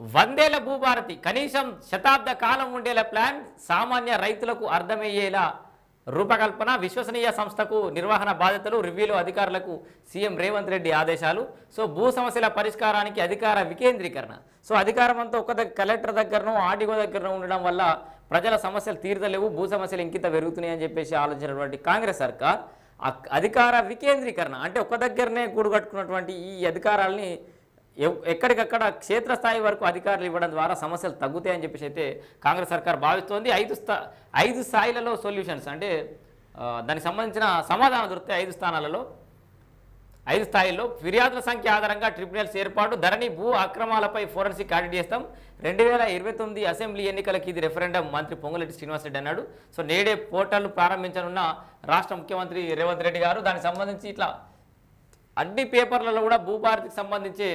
వందేల భూభారతి కనీసం శతాబ్ద కాలం ఉండేలా ప్లాన్ సామాన్య రైతులకు అర్థమయ్యేలా రూపకల్పన విశ్వసనీయ సంస్థకు నిర్వహణ బాధ్యతలు రివ్యూలు అధికారులకు సీఎం రేవంత్ రెడ్డి ఆదేశాలు. సో భూ సమస్యల పరిష్కారానికి అధికార వికేంద్రీకరణ. సో అధికారం అంతా ఒక దగ్గర కలెక్టర్ దగ్గరను ఆర్డీఓ దగ్గరను ఉండడం వల్ల ప్రజల సమస్యలు తీరుతలేవు భూ సమస్యలు ఇంకింత పెరుగుతున్నాయి అని చెప్పేసి ఆలోచించినటువంటి కాంగ్రెస్ సర్కార్ అధికార వికేంద్రీకరణ అంటే ఒక దగ్గరనే కూడుగట్టుకున్నటువంటి ఈ అధికారాల్ని ఎక్కడికక్కడ క్షేత్రస్థాయి వరకు అధికారులు ఇవ్వడం ద్వారా సమస్యలు తగ్గుతాయని చెప్పేసి అయితే కాంగ్రెస్ సర్కార్ భావిస్తోంది. ఐదు స్థా ఐదు స్థాయిలలో సొల్యూషన్స్ అంటే దానికి సంబంధించిన సమాధానం దొరికితే ఐదు స్థానాలలో ఐదు స్థాయిల్లో ఫిర్యాదుల సంఖ్య ఆధారంగా ట్రిబ్యునల్స్ ఏర్పాటు ధరణి భూ అక్రమాలపై ఫోరెన్సిక్ ఆడిట్ చేస్తాం. రెండు వేల ఇరవై తొమ్మిది అసెంబ్లీ ఎన్నికలకి ఇది రెఫరెండం మంత్రి పొంగులెట్టి శ్రీనివాసరెడ్డి అన్నాడు. సో నేడే పోర్టల్ ప్రారంభించనున్న రాష్ట్ర ముఖ్యమంత్రి రేవంత్ రెడ్డి గారు దానికి సంబంధించి ఇట్లా అన్ని పేపర్లలో కూడా భూభారతికి సంబంధించి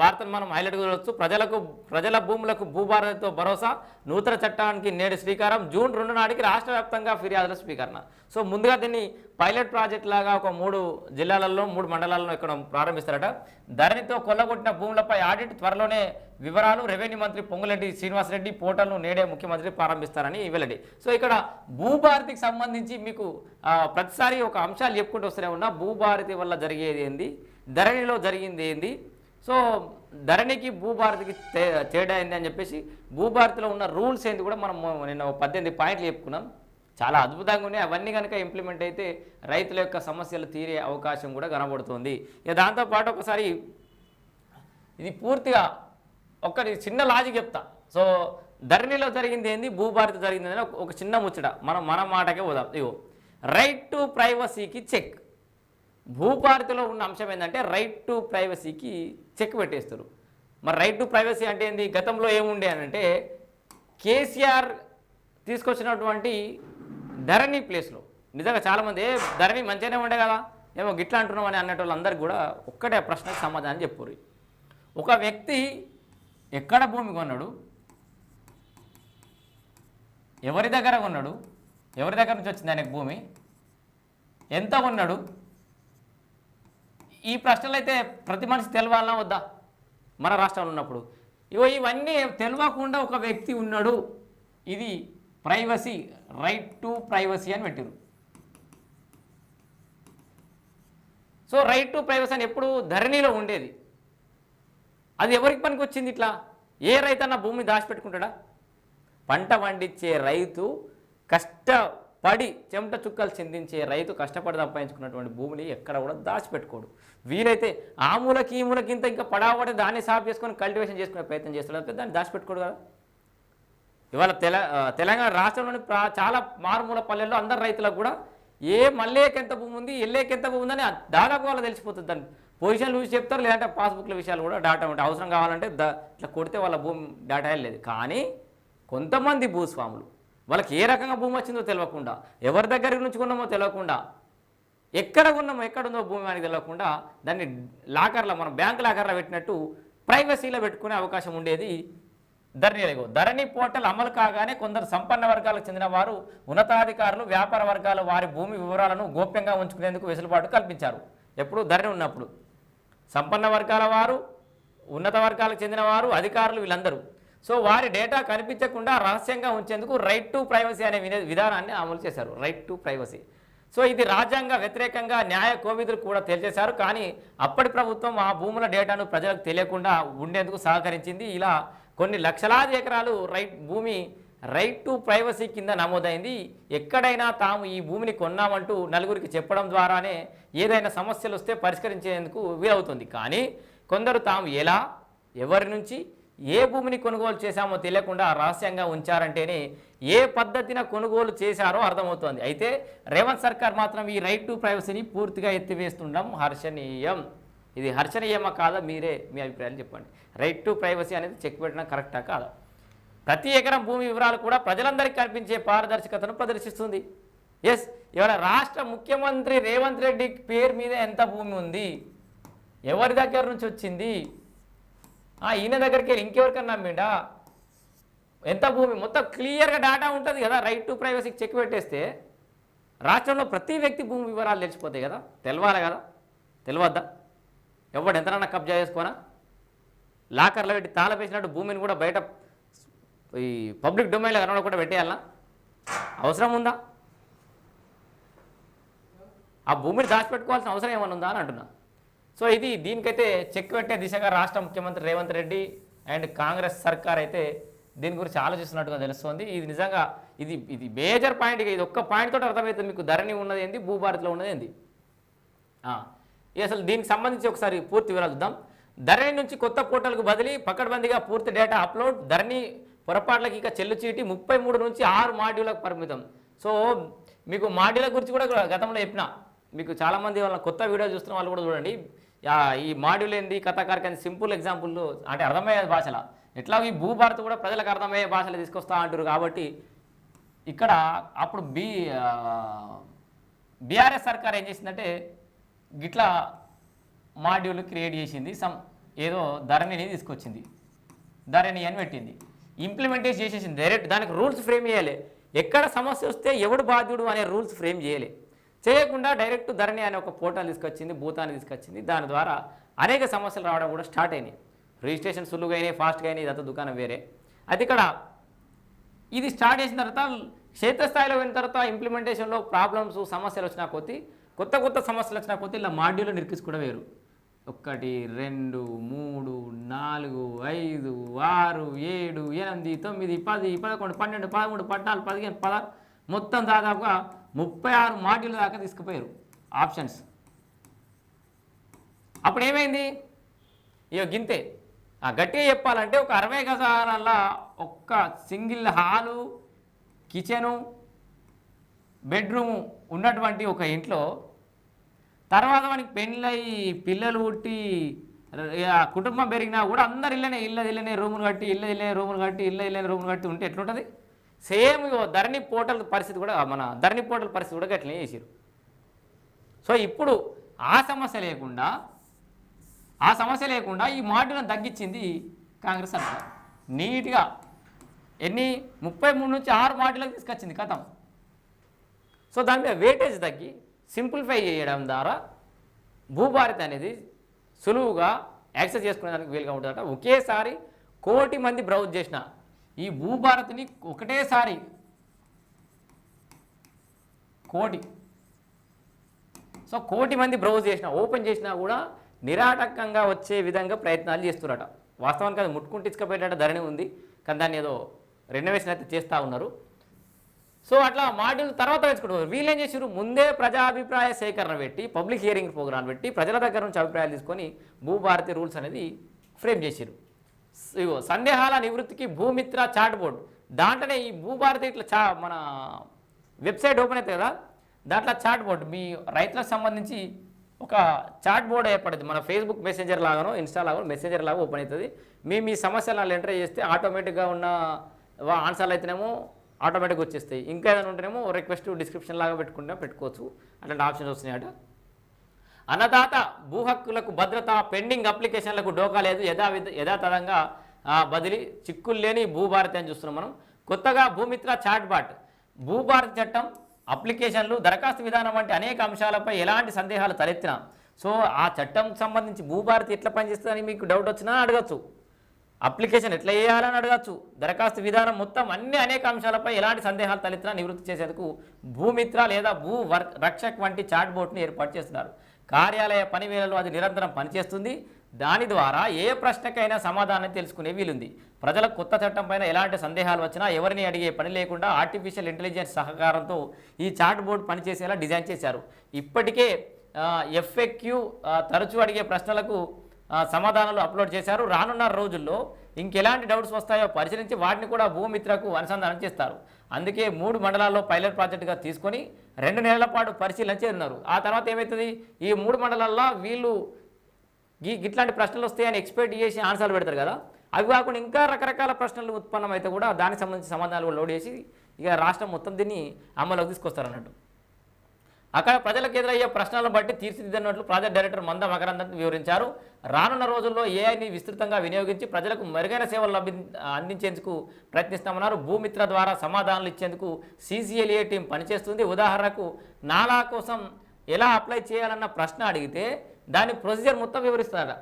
వార్తను మనం హైలైట్ చూడవచ్చు. ప్రజలకు ప్రజల భూములకు భూభారతితో భరోసా నూతన చట్టానికి నేడు శ్రీకారం జూన్ రెండు నాటికి రాష్ట్ర వ్యాప్తంగా ఫిర్యాదుల స్వీకరణ. సో ముందుగా దీన్ని పైలట్ ప్రాజెక్ట్ లాగా ఒక మూడు జిల్లాలలో మూడు మండలాల్లో ఇక్కడ ప్రారంభిస్తారట. ధరణితో కొల్లగొట్టిన భూములపై ఆడిట్ త్వరలోనే వివరాలు రెవెన్యూ మంత్రి పొంగులెడ్డి శ్రీనివాసరెడ్డి పోర్టల్ను నేడే ముఖ్యమంత్రి ప్రారంభిస్తారని వెల్లడి. సో ఇక్కడ భూభారతికి సంబంధించి మీకు ప్రతిసారి ఒక అంశాలు చెప్పుకుంటూ వస్తూనే ఉన్నా. భూభారతి వల్ల జరిగేది ఏంది? ధరణిలో జరిగింది ఏంది? సో ధరణికి భూభారతికి తేడా ఏంది అని చెప్పేసి భూభారతిలో ఉన్న రూల్స్ ఏంది కూడా మనం నిన్న ఒక పద్దెనిమిది పాయింట్లు చెప్పుకున్నాం. చాలా అద్భుతంగా ఉన్నాయి. అవన్నీ కనుక ఇంప్లిమెంట్ అయితే రైతుల యొక్క సమస్యలు తీరే అవకాశం కూడా కనబడుతుంది. ఇక దాంతోపాటు ఒకసారి ఇది పూర్తిగా ఒక్కటి చిన్న లాజిక్ చెప్తా. సో ధరణిలో జరిగింది ఏంది? భూభారతి జరిగింది అని ఒక- ఒక చిన్న ముచ్చట. మనం మన మాటకే పోదాం. ఇగో రైట్ టు ప్రైవసీకి చెక్ భూభారతిలో ఉన్న అంశం ఏంటంటే రైట్ టు ప్రైవసీకి చెక్ పెట్టేస్తారు. మరి రైట్ టు ప్రైవసీ అంటే ఏంది? గతంలో ఏముండే అని అంటే కేసీఆర్ తీసుకొచ్చినటువంటి ధరణి ప్లేస్లో నిజంగా చాలామంది ధరణి మంచిగానే ఉండే కదా? ఏమో గిట్లా అంటున్నాం అని అన్నట్టు వాళ్ళందరూ కూడా ఒక్కటే ప్రశ్నకు సమాధానం చెప్పుర్రి. ఒక వ్యక్తి ఎక్కడ భూమి కొన్నాడు? ఎవరి దగ్గర కొన్నాడు? ఎవరి దగ్గర నుంచి వచ్చింది ఆయనకు భూమి? ఎంత కొన్నాడు? ఈ ప్రశ్నలు అయితే ప్రతి మనిషి తెలవాలా వద్దా? మన రాష్ట్రంలో ఉన్నప్పుడు. ఇవో ఇవన్నీ తెలియకుండా ఒక వ్యక్తి ఉన్నాడు. ఇది ప్రైవసీ రైట్ టు ప్రైవసీ అని పెట్టారు సో రైట్ టు ప్రైవసీ అని ఎప్పుడు ధరణిలో ఉండేది. అది ఎవరికి పనికి వచ్చింది ఇట్లా? ఏ రైతన్న భూమి దాచిపెట్టుకుంటాడా? పంట పండించే రైతు కష్ట పడి చెమట చుక్కలు చిందించే రైతు కష్టపడి సంపాదించుకున్నటువంటి భూమిని ఎక్కడ కూడా దాచిపెట్టుకోడు. వీలైతే ఆ మూలకి ఈ మూలకి ఇంత ఇంకా పడావడి దాన్ని సాఫ్ చేసుకొని కల్టివేషన్ చేసుకునే ప్రయత్నం చేస్తాడు. తప్పితే దాన్ని దాచిపెట్టుకోడు కదా. ఇవాళ తెల తెలంగాణ రాష్ట్రంలోని చాలా మారుమూల పల్లెల్లో అందరు రైతులకు కూడా ఏ మల్లేకి ఎంత భూమి ఉంది ఎల్లేకెంత భూమి ఉందని దాదాపు వాళ్ళు తెలిసిపోతుంది. దాన్ని పొజిషన్లు చూసి చెప్తారు లేదంటే పాస్బుక్ల విషయాలు కూడా డాటా ఉంటాయి. అవసరం కావాలంటే ద ఇట్లా కొడితే వాళ్ళ భూమి డాటా లేదు. కానీ కొంతమంది భూస్వాములు వాళ్ళకి ఏ రకంగా భూమి వచ్చిందో తెలియకుండా ఎవరి దగ్గర నుంచి కొన్నామో తెలియకుండా ఎక్కడ ఉన్నామో ఎక్కడుందో భూమి అని తెలియకుండా దాన్ని లాకర్లో మనం బ్యాంక్ లాకర్లో పెట్టినట్టు ప్రైవసీలో పెట్టుకునే అవకాశం ఉండేది ధరణిలో ధరణి పోర్టల్ అమలు కాగానే కొందరు సంపన్న వర్గాలకు చెందిన వారు ఉన్నతాధికారులు వ్యాపార వర్గాలు వారి భూమి వివరాలను గోప్యంగా ఉంచుకునేందుకు వెసులుబాటు కల్పించారు. ఎప్పుడు? ధరణి ఉన్నప్పుడు. సంపన్న వర్గాల వారు ఉన్నత వర్గాలకు చెందిన వారు అధికారులు వీళ్ళందరూ. సో వారి డేటా కనిపించకుండా రహస్యంగా ఉంచేందుకు రైట్ టు ప్రైవసీ అనే వినే విధానాన్ని అమలు చేశారు. రైట్ టు ప్రైవసీ సో ఇది రాజ్యాంగ వ్యతిరేకంగా న్యాయ కోవిధులు కూడా తెలియజేశారు. కానీ అప్పటి ప్రభుత్వం ఆ భూముల డేటాను ప్రజలకు తెలియకుండా ఉండేందుకు సహకరించింది. ఇలా కొన్ని లక్షలాది ఎకరాలు రైట్ భూమి రైట్ టు ప్రైవసీ కింద నమోదైంది. ఎక్కడైనా తాము ఈ భూమిని కొన్నామంటూ నలుగురికి చెప్పడం ద్వారానే ఏదైనా సమస్యలు వస్తే పరిష్కరించేందుకు వీలవుతుంది. కానీ కొందరు తాము ఎలా? ఎవరి నుంచి? ఏ భూమిని కొనుగోలు చేశామో తెలియకుండా రహస్యంగా ఉంచారంటేనే ఏ పద్ధతిన కొనుగోలు చేశారో అర్థమవుతోంది. అయితే రేవంత్ సర్కార్ మాత్రం ఈ రైట్ టు ప్రైవసీని పూర్తిగా ఎత్తివేస్తుండడం హర్షణీయం. ఇది హర్షణీయమా కాదా? మీరే మీ అభిప్రాయాలు చెప్పండి. రైట్ టు ప్రైవసీ అనేది చెక్ పెట్టడం కరెక్టా కాదా? ప్రతి ఎకరం భూమి వివరాలు కూడా ప్రజలందరికీ కనిపించే పారదర్శకతను ప్రదర్శిస్తుంది. ఎస్ ఇవాళ రాష్ట్ర ముఖ్యమంత్రి రేవంత్ రెడ్డి పేరు మీద ఎంత భూమి ఉంది? ఎవరి దగ్గర నుంచి వచ్చింది? ఈయన దగ్గరికి వెళ్ళి ఇంకెవరికన్నా నమ్మిండా? ఎంత భూమి? మొత్తం క్లియర్గా డేటా ఉంటుంది కదా రైట్ టు ప్రైవసీకి చెక్ పెట్టేస్తే రాష్ట్రంలో ప్రతి వ్యక్తి భూమి వివరాలు తెలిసిపోతాయి కదా? తెలవాలి కదా? తెలియద్దా ఎవడు ఎంతనన్నా కబ్జా చేసుకోనా? లాకర్లో పెట్టి తాళపేసినట్టు భూమిని కూడా బయట ఈ పబ్లిక్ డొమైన్లో కూడా పెట్టేయాలనా అవసరం ఉందా? ఆ భూమిని దాచిపెట్టుకోవాల్సిన అవసరం ఏమైనా ఉందా అని అంటున్నా. సో ఇది దీనికైతే చెక్ పెట్టే దిశగా రాష్ట్ర ముఖ్యమంత్రి రేవంత్ రెడ్డి అండ్ కాంగ్రెస్ సర్కార్ అయితే దీని గురించి ఆలోచిస్తున్నట్టుగా తెలుస్తోంది. ఇది నిజంగా ఇది ఇది మేజర్ పాయింట్ ఇది ఒక్క పాయింట్ తోటి అర్థమవుతుంది. మీకు ధరణి ఉన్నది ఏంది? భూభారత్లో ఉన్నది ఏంది? అసలు దీనికి సంబంధించి ఒకసారి పూర్తి వివరాలు చూద్దాం. ధరణి నుంచి కొత్త పోర్టల్కు బదిలీ పకడ్బందీగా పూర్తి డేటా అప్లోడ్ ధరణి పొరపాట్లకి ఇక చెల్లు చీటి ముప్పై మూడు నుంచి ఆరు మాడ్యూలకు పరిమితం. సో మీకు మాడ్యూల గురించి కూడా గతంలో చెప్పిన. మీకు చాలామంది వాళ్ళ కొత్త వీడియో చూస్తున్న వాళ్ళు కూడా చూడండి. ఈ మాడ్యూల్ ఏంది కథాకారిక సింపుల్ ఎగ్జాంపుల్ అంటే అర్థమయ్యే భాషల. ఎట్లా ఈ భూభారత్ కూడా ప్రజలకు అర్థమయ్యే భాషలు తీసుకొస్తా అంటారు కాబట్టి ఇక్కడ అప్పుడు బీ బీఆర్ఎస్ సర్కార్ ఏం చేసిందంటే గిట్లా మాడ్యూల్ క్రియేట్ చేసింది సమ్ ఏదో ధరణిని తీసుకొచ్చింది. ధరణి అని పెట్టింది. ఇంప్లిమెంటేషన్ చేసేసింది డైరెక్ట్ దానికి రూల్స్ ఫ్రేమ్ చేయాలి. ఎక్కడ సమస్య వస్తే ఎవడు బాధ్యుడు అనే రూల్స్ ఫ్రేమ్ చేయాలి. చేయకుండా డైరెక్ట్ ధరణి అనే ఒక పోర్టల్ తీసుకొచ్చింది భూతాన్ని తీసుకొచ్చింది. దాని ద్వారా అనేక సమస్యలు రావడం కూడా స్టార్ట్ అయినాయి. రిజిస్ట్రేషన్ సులువుగా అయినాయి ఫాస్ట్గా అయినాయి ఇదంతా దుకాణం వేరే. అయితే ఇక్కడ ఇది స్టార్ట్ చేసిన తర్వాత క్షేత్రస్థాయిలో పోయిన తర్వాత ఇంప్లిమెంటేషన్లో ప్రాబ్లమ్స్ సమస్యలు వచ్చినా కొద్దీ కొత్త కొత్త సమస్యలు వచ్చినా కొద్దీ ఇలా మాడ్యూల్ కూడా వేరు ఒకటి రెండు మూడు నాలుగు ఐదు ఆరు ఏడు ఎనిమిది తొమ్మిది పది పదకొండు పన్నెండు పదమూడు పద్నాలుగు పదిహేను పదహారు మొత్తం దాదాపుగా ముప్పై ఆరు మాడ్యూల్ దాకా తీసుకుపోయారు. ఆప్షన్స్. అప్పుడు ఏమైంది ఇక గింతే. ఆ గట్టిగా చెప్పాలంటే ఒక అరవై గజాల ఒక్క సింగిల్ హాలు కిచెను బెడ్రూము ఉన్నటువంటి ఒక ఇంట్లో తర్వాత మనకి పెళ్ళయి పిల్లలు పుట్టి కుటుంబం పెరిగినా కూడా అందరు ఇళ్ళనే ఇళ్ళ ఇళ్ళనే రూములు కట్టి ఇళ్ళ ఇళ్ళనే రూములు కట్టి ఇళ్ళ ఇళ్ళనే రూములు కట్టి ఉంటే ఎట్లుంటుంది? సేమ్ ధరణి పోర్టల్ పరిస్థితి కూడా మన ధరణి పోర్టల్ పరిస్థితి కూడా గట్లనే చేసారు సో ఇప్పుడు ఆ సమస్య లేకుండా ఆ సమస్య లేకుండా ఈ మాడ్యూల్ని తగ్గించింది కాంగ్రెస్ సర్కార్. నీట్గా ఎన్ని ముప్పై మూడు నుంచి ఆరు మాటలకు తీసుకొచ్చింది కథం. సో దాని మీద వెయిటేజ్ తగ్గి సింప్లిఫై చేయడం ద్వారా భూభారతి అనేది సులువుగా యాక్సెస్ చేసుకునేదానికి వీలుగా ఉంటుందట. ఒకేసారి కోటి మంది బ్రౌజ్ చేసిన ఈ భూభారతిని ఒకటేసారి కోటి. సో కోటి మంది బ్రౌజ్ చేసినా ఓపెన్ చేసినా కూడా నిరాటకంగా వచ్చే విధంగా ప్రయత్నాలు చేస్తున్నారట వాస్తవానికి అది ముట్టుకుంటే ఇసుకపోయేటట్టు ధరణి ఉంది. కానీ దాన్ని ఏదో రెనోవేషన్ అయితే చేస్తూ ఉన్నారు. సో అట్లా మాడ్యూల్ తర్వాత వేసుకుంటారు వీళ్ళేం ఏం చేసారు ముందే ప్రజాభిప్రాయ సేకరణ పెట్టి పబ్లిక్ హియరింగ్ ప్రోగ్రాం పెట్టి ప్రజల దగ్గర నుంచి అభిప్రాయాలు తీసుకొని భూభారతి రూల్స్ అనేది ఫ్రేమ్ చేశారు సందేహాల నివృత్తికి భూమిత్ర చాట్ బోర్డ్ దాంట్లోనే ఈ భూభారతి ఇట్లా చా మన వెబ్సైట్ ఓపెన్ అవుతుంది కదా? దాంట్లో చాట్ బోర్డు మీ రైతులకు సంబంధించి ఒక చాట్ బోర్డ్ ఏర్పడుతుంది మన ఫేస్బుక్ మెసెంజర్ లాగానో ఇన్స్టా లాగానో మెసెంజర్ లాగా ఓపెన్ అవుతుంది. మీ మీ సమస్యలు ఎంటర్ చేస్తే ఆటోమేటిక్గా ఉన్న ఆన్సర్లు అయితేనేమో ఆటోమేటిక్గా వచ్చేస్తాయి. ఇంకా ఏదైనా ఉంటేనేమో రిక్వెస్ట్ డిస్క్రిప్షన్ లాగా పెట్టుకుంటే పెట్టుకోవచ్చు. అట్లాంటి ఆప్షన్స్ వస్తున్నాయట. అన్నదాత భూ హక్కులకు భద్రత పెండింగ్ అప్లికేషన్లకు డోకా లేదు. యథావిధ యథాతథంగా బదిలీ చిక్కులు లేని భూభారతి అని చూస్తున్నాం మనం. కొత్తగా భూమిత్ర చాట్బాట్. భూభారతి చట్టం అప్లికేషన్లు దరఖాస్తు విధానం వంటి అనేక అంశాలపై ఎలాంటి సందేహాలు తలెత్తినా సో ఆ చట్టం సంబంధించి భూభారతి ఎట్లా పనిచేస్తుందని మీకు డౌట్ వచ్చినా అడగచ్చు. అప్లికేషన్ ఎట్లా చేయాలని అడగచ్చు. దరఖాస్తు విధానం మొత్తం అన్ని అనేక అంశాలపై ఎలాంటి సందేహాలు తలెత్తినా నివృత్తి చేసేందుకు భూమిత్ర లేదా భూ రక్షక్ వంటి చాట్బోట్ని ఏర్పాటు చేస్తున్నారు. కార్యాలయ పని వేళలో అది నిరంతరం పనిచేస్తుంది. దాని ద్వారా ఏ ప్రశ్నకైనా సమాధానం తెలుసుకునే వీలుంది. ప్రజలకు కొత్త చట్టం పైన ఎలాంటి సందేహాలు వచ్చినా ఎవరిని అడిగే పని లేకుండా ఆర్టిఫిషియల్ ఇంటెలిజెన్స్ సహకారంతో ఈ చాట్ బోర్డ్ పనిచేసేలా డిజైన్ చేశారు. ఇప్పటికే ఎఫ్ఎక్యూ తరచూ అడిగే ప్రశ్నలకు సమాధానాలు అప్లోడ్ చేశారు. రానున్న రోజుల్లో ఇంకెలాంటి డౌట్స్ వస్తాయో పరిశీలించి వాటిని కూడా భూమిత్రకు అనుసంధానం చేస్తారు. అందుకే మూడు మండలాల్లో పైలట్ ప్రాజెక్టుగా తీసుకొని రెండు నెలల పాటు పరిశీలన చేయనున్నారు ఆ తర్వాత ఏమవుతుంది ఈ మూడు మండలాల్లో వీళ్ళు ఇట్లాంటి ప్రశ్నలు వస్తాయని ఎక్స్పెక్ట్ చేసి ఆన్సర్లు పెడతారు కదా. అవి కాకుండా ఇంకా రకరకాల ప్రశ్నలు ఉత్పన్నమైతే కూడా దానికి సంబంధించిన సమాధానాలు లోడ్ చేసి ఇక రాష్ట్రం మొత్తం దీన్ని అమలులోకి తీసుకొస్తారు అన్నట్టు అక్కడ ప్రజలకు ఎదురయ్యే ప్రశ్నలను బట్టి తీర్చిదిద్దన్నట్లు ప్రాజెక్ట్ డైరెక్టర్ మంద మకరందన్ వివరించారు. రానున్న రోజుల్లో ఏఐని విస్తృతంగా వినియోగించి ప్రజలకు మెరుగైన సేవలు లభి అందించేందుకు ప్రయత్నిస్తామన్నారు. భూమిత్ర ద్వారా సమాధానాలు ఇచ్చేందుకు సీసీఎల్ఏ టీం పనిచేస్తుంది. ఉదాహరణకు నాలా కోసం ఎలా అప్లై చేయాలన్న ప్రశ్న అడిగితే దాని ప్రొసీజర్ మొత్తం వివరిస్తారట.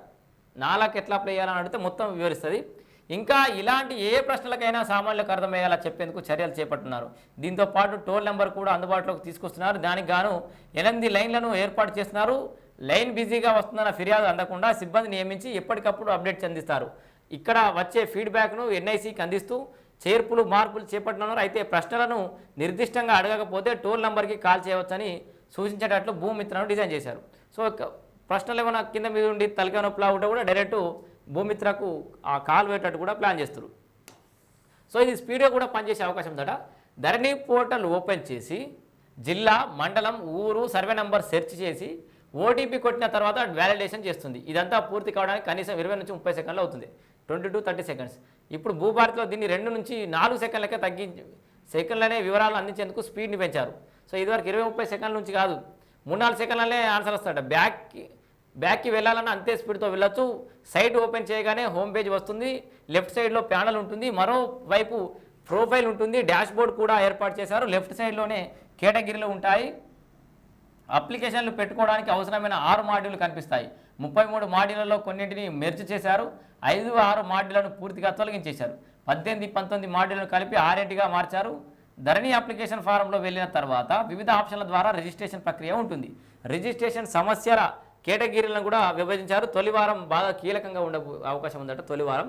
నాలాకి ఎట్లా అప్లై చేయాలని అడిగితే మొత్తం వివరిస్తుంది. ఇంకా ఇలాంటి ఏ ప్రశ్నలకైనా సామాన్యులకు అర్థమయ్యేలా చెప్పేందుకు చర్యలు చేపట్టున్నారు. దీంతో పాటు టోల్ నెంబర్ కూడా అందుబాటులోకి తీసుకొస్తున్నారు. దానికి గాను ఎనిమిది లైన్లను ఏర్పాటు చేస్తున్నారు. లైన్ బిజీగా వస్తుందన్న ఫిర్యాదు అందకుండా సిబ్బంది నియమించి ఎప్పటికప్పుడు అప్డేట్ చెందిస్తారు. ఇక్కడ వచ్చే ఫీడ్బ్యాక్ను ఎన్ఐసికి అందిస్తూ చేర్పులు మార్పులు చేపట్టనున్నారు అయితే ప్రశ్నలను నిర్దిష్టంగా అడగకపోతే టోల్ నెంబర్కి కాల్ చేయవచ్చని సూచించేటట్లు భూమిత్రను డిజైన్ చేశారు. సో ప్రశ్నలు ఏమైనా కింద మీద ఉండి తలకాయ నొప్పిలా ఉంటే కూడా డైరెక్ట్ భూమిత్రకు ఆ కాల్ పెట్టేటట్టు కూడా ప్లాన్ చేస్తారు సో ఇది స్పీడ్గా కూడా పనిచేసే అవకాశం ఉందట. ధరణి పోర్టల్ ఓపెన్ చేసి జిల్లా మండలం ఊరు సర్వే నెంబర్ సెర్చ్ చేసి ఓటీపీ కొట్టిన తర్వాత వ్యాలిడేషన్ చేస్తుంది. ఇదంతా పూర్తి కావడానికి కనీసం ఇరవై నుంచి ముప్పై సెకండ్లు అవుతుంది. Twenty to thirty seconds. ఇప్పుడు భూభారత్లో దీన్ని రెండు నుంచి నాలుగు సెకండ్లకే తగ్గించి సెకండ్లనే వివరాలు అందించేందుకు స్పీడ్ని పెంచారు. సో ఇదివరకు ఇరవై ముప్పై సెకండ్ల నుంచి కాదు మూడు నాలుగు సెకండ్లనే ఆన్సర్ వస్తాడ బ్యాక్కి బ్యాక్కి వెళ్ళాలన్నా అంతే స్పీడ్తో వెళ్ళొచ్చు. సైట్ ఓపెన్ చేయగానే హోమ్ పేజ్ వస్తుంది. లెఫ్ట్ సైడ్లో ప్యానల్ ఉంటుంది. మరోవైపు ప్రొఫైల్ ఉంటుంది. డాష్ బోర్డ్ కూడా ఏర్పాటు చేశారు. లెఫ్ట్ సైడ్లోనే కేటగిరీలు ఉంటాయి. అప్లికేషన్లు పెట్టుకోవడానికి అవసరమైన ఆరు మాడ్యూల్ కనిపిస్తాయి. ముప్పై మూడు మాడ్యూళ్ళలో కొన్నింటిని మెర్జ్ చేశారు. ఐదు ఆరు మాడ్యూళ్ళను పూర్తిగా తొలగించేశారు. పద్దెనిమిది పంతొమ్మిది మాడ్యూళ్ళను కలిపి ఆరేంటిగా మార్చారు. ధరణి అప్లికేషన్ ఫారంలో వెళ్ళిన తర్వాత వివిధ ఆప్షన్ల ద్వారా రిజిస్ట్రేషన్ ప్రక్రియ ఉంటుంది. రిజిస్ట్రేషన్ సమస్యల కేటగిరీలను కూడా విభజించారు. తొలివారం బాగా కీలకంగా ఉండే అవకాశం ఉందట తొలివారం.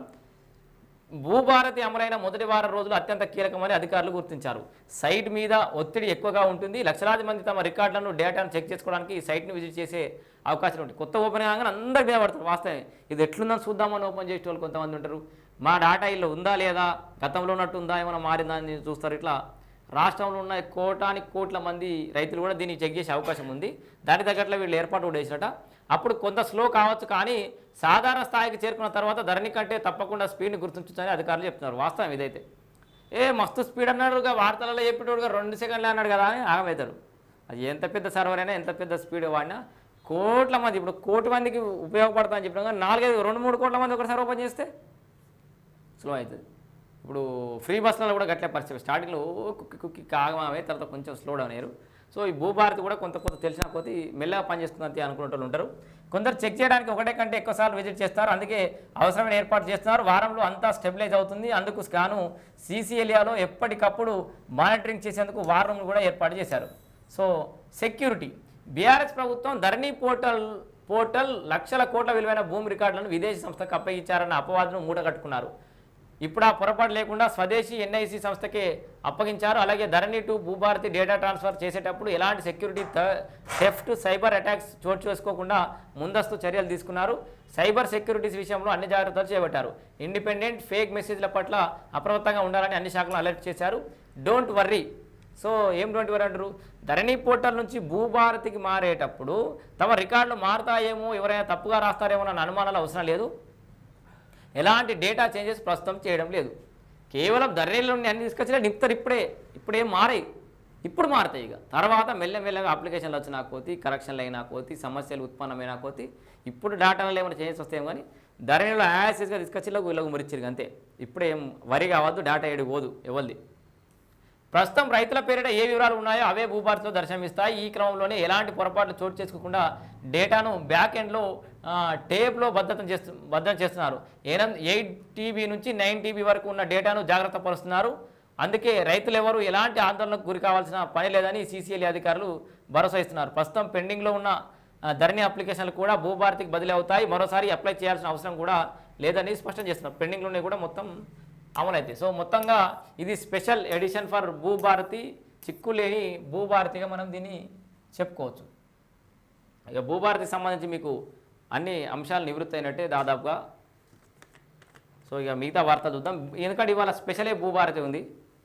భూభారతి అమలైన మొదటి వారం రోజులు అత్యంత కీలకమని అధికారులు గుర్తించారు. సైట్ మీద ఒత్తిడి ఎక్కువగా ఉంటుంది. లక్షలాది మంది తమ రికార్డులను డేటాను చెక్ చేసుకోవడానికి ఈ సైట్ని విజిట్ చేసే అవకాశం ఉంటుంది కొత్త ఓపెన్ కాగానే అందరి మీద పడతారు. ఇది ఎట్లుందని చూద్దామని ఓపెన్ చేసే వాళ్ళు కొంతమంది ఉంటారు. మా డేటా ఇల్లు ఉందా లేదా? గతంలో ఉన్నట్టు ఉందా? ఏమైనా మారిందా అని చూస్తారు. ఇట్లా రాష్ట్రంలో ఉన్న కోటానికి కోట్ల మంది రైతులు కూడా దీన్ని చెక్ చేసే అవకాశం ఉంది. దాని తగ్గట్లో వీళ్ళు ఏర్పాటు కూడా చేసినట అప్పుడు కొంత స్లో కావచ్చు కానీ సాధారణ స్థాయికి చేరుకున్న తర్వాత ధరణి కంటే తప్పకుండా స్పీడ్ని గుర్తించని అధికారులు చెప్తున్నారు. వాస్తవం ఇదైతే. ఏ మస్తు స్పీడ్ అన్నాడుగా వార్తలలో చెప్పేటోడుగా రెండు సెకండ్లు అన్నాడు కదా అని ఆగమవుతాడు అది ఎంత పెద్ద సర్వర్ అయినా ఎంత పెద్ద స్పీడ్ వాడినా కోట్ల మంది ఇప్పుడు కోటి మందికి ఉపయోగపడతా అని చెప్పినా కానీ నాలుగైదు రెండు మూడు కోట్ల మంది ఒకసారి ఓపెన్ చేస్తే స్లో అవుతుంది. ఇప్పుడు ఫ్రీ బస్సులలో కూడా గట్లే పరిస్థితి స్టార్టింగ్లో కుక్కి కుక్కి కాగమావే తర్వాత కొంచెం స్లో డౌన్ అయ్యారు. సో ఈ భూభారతి కూడా కొంత కొంత తెలిసిన కొద్దీ మెల్లగా పనిచేస్తుంది అంతే అనుకునే వాళ్ళు ఉంటారు. కొందరు చెక్ చేయడానికి ఒకటే కంటే ఎక్కువసార్లు విజిట్ చేస్తారు. అందుకే అవసరమైన ఏర్పాటు చేస్తున్నారు. వారంలో అంతా స్టెబిలైజ్ అవుతుంది. అందుకు స్కాను సీసీఎల్ఏలో ఎప్పటికప్పుడు మానిటరింగ్ చేసేందుకు వారం కూడా ఏర్పాటు చేశారు. So security. బీఆర్ఎస్ ప్రభుత్వం ధరణి పోర్టల్ పోర్టల్ లక్షల కోట్ల విలువైన భూమి రికార్డులను విదేశీ సంస్థకు అప్పగించారన్న అపవాదును మూటగట్టుకున్నారు. ఇప్పుడు ఆ పొరపాటు లేకుండా స్వదేశీ ఎన్ఐసి సంస్థకే అప్పగించారు. అలాగే Dharani to Bhubharati data transfer చేసేటప్పుడు ఎలాంటి సెక్యూరిటీ సెఫ్ట్ సైబర్ అటాక్స్ చోటు చేసుకోకుండా ముందస్తు చర్యలు తీసుకున్నారు. సైబర్ సెక్యూరిటీస్ విషయంలో అన్ని జాగ్రత్తలు చేపట్టారు. ఇండిపెండెంట్ ఫేక్ మెసేజ్ల పట్ల అప్రమత్తంగా ఉండాలని అన్ని శాఖలు అలర్ట్ చేశారు. Don't worry. సో ఏం డోంట్ వర్రీ అంటారు? ధరణి పోర్టల్ నుంచి భూభారతికి మారేటప్పుడు తమ రికార్డులు మారుతాయేమో ఎవరైనా తప్పుగా రాస్తారేమో అన్న అనుమానాలు అవసరం లేదు. ఎలాంటి డేటా చేంజెస్ ప్రస్తుతం చేయడం లేదు. కేవలం ధరలు అన్ని తీసుకొచ్చినా నింపుతారు ఇప్పుడే ఇప్పుడేం మారాయి. ఇప్పుడు మారుతాయి ఇక. తర్వాత మెల్లమెల్లగా అప్లికేషన్లు వచ్చినా కోతి కరెక్షన్లు అయినా కోతి సమస్యలు ఉత్పన్నమైనా కోతి ఇప్పుడు డేటాలో ఏమైనా చేంజెస్ వస్తాయేమో కానీ ధరణిలో యాసిస్గా తీసుకొచ్చి ఇలా వీళ్ళకు మురిచిరు అంతే. ఇప్పుడేం వరి కావద్దు డేటా ఏడు పోదు ఎవరిది. ప్రస్తుతం రైతుల పేరిట ఏ వివరాలు ఉన్నాయో అవే భూభారతిలో దర్శనమిస్తాయి. ఈ క్రమంలోనే ఎలాంటి పొరపాట్లు చోటు చేసుకోకుండా డేటాను బ్యాక్ ఎండ్లో టేప్లో భద్రత చేస్తు భద్రత చేస్తున్నారు. ఎనిమిది ఎయిట్ టీబీ నుంచి నైన్ టీబీ వరకు ఉన్న డేటాను జాగ్రత్త పరుస్తున్నారు. అందుకే రైతులు ఎవరు ఎలాంటి ఆందోళనకు గురి కావాల్సిన పని లేదని సీసీఎల్ఏ అధికారులు భరోసా ఇస్తున్నారు. ప్రస్తుతం పెండింగ్లో ఉన్న ధరణి అప్లికేషన్లు కూడా భూభారతికి బదిలీ అవుతాయి. మరోసారి అప్లై చేయాల్సిన అవసరం కూడా లేదని స్పష్టం చేస్తున్నారు. పెండింగ్లోనే కూడా మొత్తం అమలైతే సో మొత్తంగా ఇది స్పెషల్ ఎడిషన్ ఫర్ భూభారతి. చిక్కులేని భూభారతిగా మనం దీన్ని చెప్పుకోవచ్చు. ఇక భూభారతికి సంబంధించి మీకు అన్ని అంశాలు నివృత్తి అయినట్టే దాదాపుగా. సో ఇక మిగతా వార్త చూద్దాం. ఎందుకంటే ఇవాళ స్పెషలే భూభారతి ఉంది.